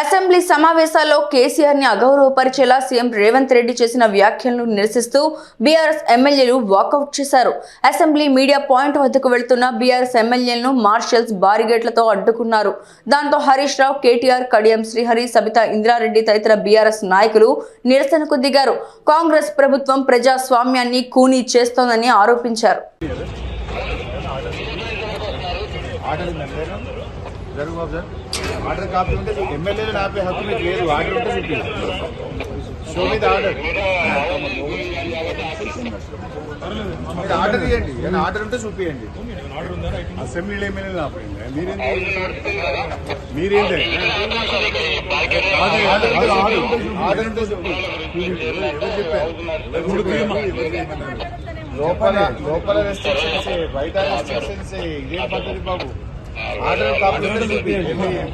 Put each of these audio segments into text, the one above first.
Assembly సమావేశాల్లో కేసీఆర్ని అగౌరవపరిచేలా CM Revanth Reddy చేసిన వ్యాఖ్యలను నిరసిస్తూ బీఆర్ఎస్ ఎమ్మెల్యేలు వాకౌట్ చేశారు. అసెంబ్లీ మీడియా పాయింట్ వద్దకు వెళ్తున్న బీఆర్ఎస్ ఎమ్మెల్యేలను మార్షల్స్ బారిగేట్లతో అడ్డుకున్నారు. దాంతో హరీష్ రావు కేటీఆర్ కడియం శ్రీహరి సబితా ఇంద్రారెడ్డి తదితర బీఆర్ఎస్ నాయకులు నిరసనకు దిగారు. కాంగ్రెస్ ప్రభుత్వం ప్రజాస్వామ్యాన్ని కూనీ చేస్తోందని ఆరోపించారు. ఆర్డర్ ఆర్డర్ కాపీ ఉంటే ఎమ్మెల్యేలు నాపే హక్కు మీకు లేదు. ఆర్డర్ ఉంటే మీకు షో మీద ఆర్డర్ మీరు ఆర్డర్ ఇవ్వండి ఏదైనా ఆర్డర్ ఉంటే చూపియండి అసెంబ్లీలో ఎమ్మెల్యేలు ఆపండి మీరేంటి? మీరేంటి? ఆర్డర్ ఉంటే చూపి. చెప్పారు? లోపల లోపల రెస్ట్రిక్షన్స్ బయట రెస్ట్రిక్షన్స్ ఇదే పద్ధతి బాబు?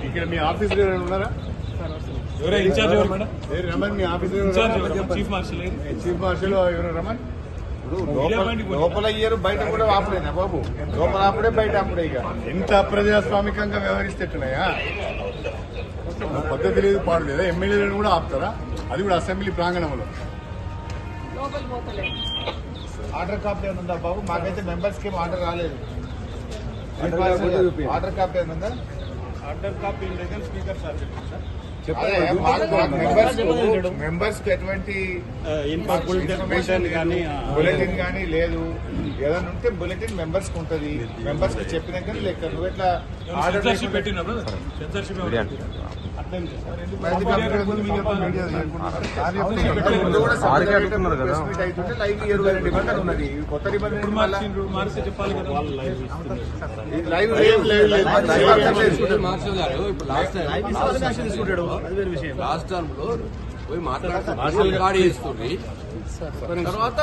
ఇక్కడ మీ ఆఫీస్ ఉన్నారా? ఎవరే ఇన్ఛార్జ్ ఎవరు మేడం? ఏరు రమణ్ మీ ఆఫీస్ ఇన్ఛార్జ్ ఎవరు? చీఫ్ మార్షల్ ఏది? చీఫ్ మార్షల్ ఎవరు? రమణ్? ఇప్పుడు లోపల లోపల ఇయ్యరు బయట కూడా ఆపలేనా బాబు? లోపల ఆపడే బయట ఆపడే ఇక. ఎంత అప్రజాస్వామికంగా వ్యవహరిస్తేట్టున్నాయా పద్ధతి లేదు పాడు లేదా? ఎమ్మెల్యేలను కూడా ఆపుతారా? అది కూడా అసెంబ్లీ ప్రాంగణంలో. ఆర్డర్ కాపీ ఏమైనా ఉందా బాబు? మాకైతే మెంబర్స్కి ఏం ఆర్డర్ రాలేదు. ఆర్డర్ కాపీ ఉందా ఆర్డర్ కాపీ లేదని స్పీకర్ సార్ చెప్పారు సార్ మెంబర్స్కి ఎటువంటి బులెటిన్ కానీ బులెటిన్ కానీ లేదు. ఏదైనా ఉంటే బులెటిన్ మెంబర్స్కి ఉంటది. మెంబర్స్కి చెప్పినాక లెక్క నువ్వు ఎట్లా order censorship last time last టర్మ్లో పోయి మాట్లాడుతున్నారు మార్షల్ గాడి ఇస్తుంది తర్వాత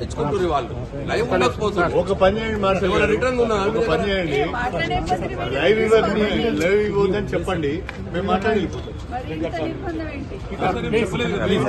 తెచ్చుకుంటారు వాళ్ళు. లైవ్ ఉండకపోతుంది ఒక పని చేయండి. రిటర్న్ ఒక పని చేయండి. లైవ్ లైవ్ ఇవ్వద్దని చెప్పండి. మేము మాట్లాడి